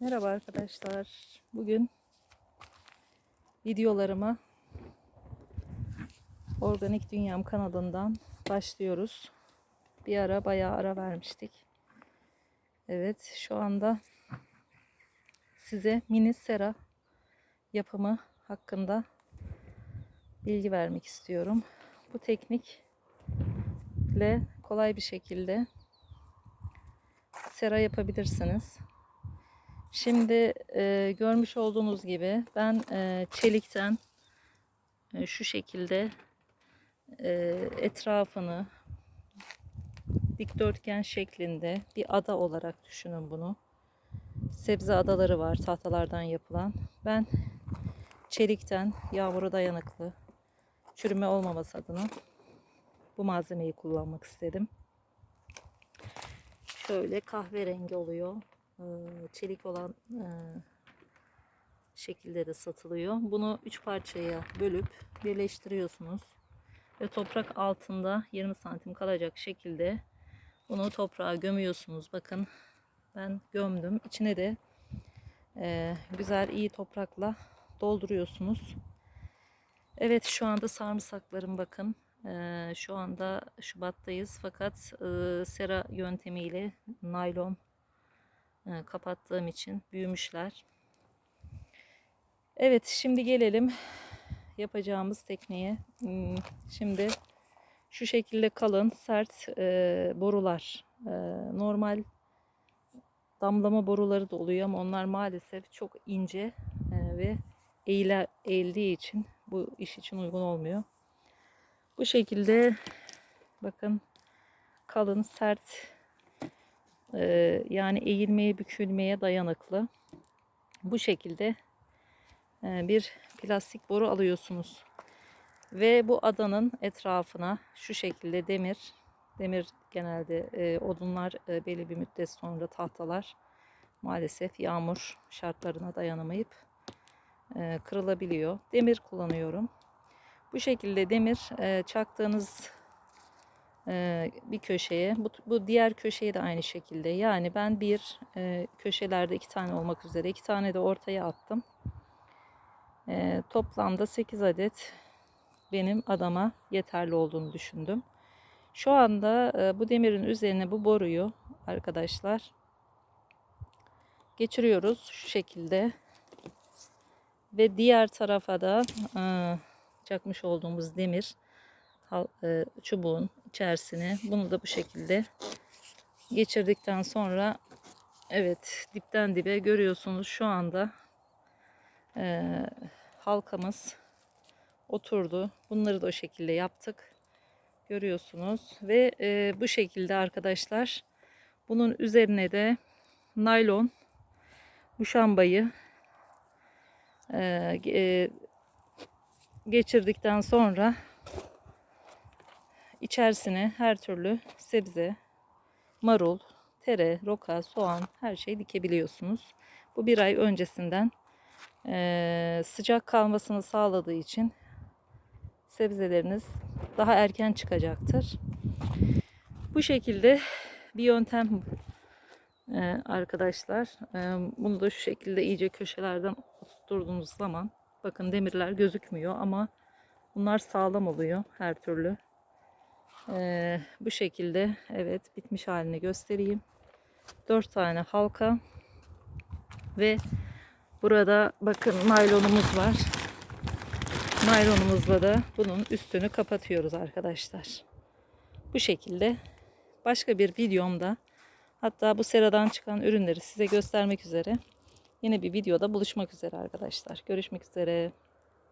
Merhaba arkadaşlar. Bugün videolarıma Organik Dünyam kanalından başlıyoruz. Bir ara bayağı ara vermiştik. Evet şu anda size mini sera yapımı hakkında bilgi vermek istiyorum. Bu teknikle kolay bir şekilde sera yapabilirsiniz. Şimdi e, görmüş olduğunuz gibi ben e, çelikten e, şu şekilde e, etrafını dikdörtgen şeklinde bir ada olarak düşünün bunu. Sebze adaları var tahtalardan yapılan. Ben çelikten yağmura dayanıklı çürüme olmaması adına bu malzemeyi kullanmak istedim. Şöyle kahverengi oluyor. Ee, çelik olan e, şekilde de satılıyor. Bunu üç parçaya bölüp birleştiriyorsunuz. Ve toprak altında 20 santim kalacak şekilde bunu toprağa gömüyorsunuz. Bakın ben gömdüm. İçine de e, güzel iyi toprakla dolduruyorsunuz. Evet şu anda sarımsaklarım bakın. E, şu anda Şubat'tayız fakat e, sera yöntemiyle naylon e, kapattığım için büyümüşler. Evet şimdi gelelim yapacağımız tekneye. Hmm, Şimdi şu şekilde kalın sert e, borular. E, normal damlama boruları da oluyor ama onlar maalesef çok ince e, ve eğile, eğildiği için bu iş için uygun olmuyor. Bu şekilde bakın kalın sert yani eğilmeye, bükülmeye dayanıklı. Bu şekilde bir plastik boru alıyorsunuz. Ve bu adanın etrafına şu şekilde demir, demir genelde odunlar e, belli bir müddet sonra tahtalar maalesef yağmur şartlarına dayanamayıp kırılabiliyor. Demir kullanıyorum. Bu şekilde demir çaktığınız bir köşeye. Bu, bu diğer köşeye de aynı şekilde. Yani ben bir e, köşelerde iki tane olmak üzere iki tane de ortaya attım. E, toplamda 8 adet benim adama yeterli olduğunu düşündüm. Şu anda e, bu demirin üzerine bu boruyu arkadaşlar geçiriyoruz şu şekilde. Ve diğer tarafa da e, çakmış olduğumuz demir çubuğun içerisine bunu da bu şekilde geçirdikten sonra evet dipten dibe görüyorsunuz şu anda e, halkamız oturdu. Bunları da o şekilde yaptık. Görüyorsunuz ve e, bu şekilde arkadaşlar bunun üzerine de naylon muşambayı e, e, geçirdikten sonra İçerisine her türlü sebze, marul, tere, roka, soğan her şeyi dikebiliyorsunuz. Bu bir ay öncesinden e, sıcak kalmasını sağladığı için sebzeleriniz daha erken çıkacaktır. Bu şekilde bir yöntem e, arkadaşlar. E, bunu da şu şekilde iyice köşelerden oturttuğunuz zaman bakın demirler gözükmüyor ama bunlar sağlam oluyor her türlü. Ee, bu şekilde evet bitmiş halini göstereyim. 4 tane halka ve burada bakın naylonumuz var. Naylonumuzla da bunun üstünü kapatıyoruz arkadaşlar. Bu şekilde başka bir videomda hatta bu seradan çıkan ürünleri size göstermek üzere yine bir videoda buluşmak üzere arkadaşlar. Görüşmek üzere.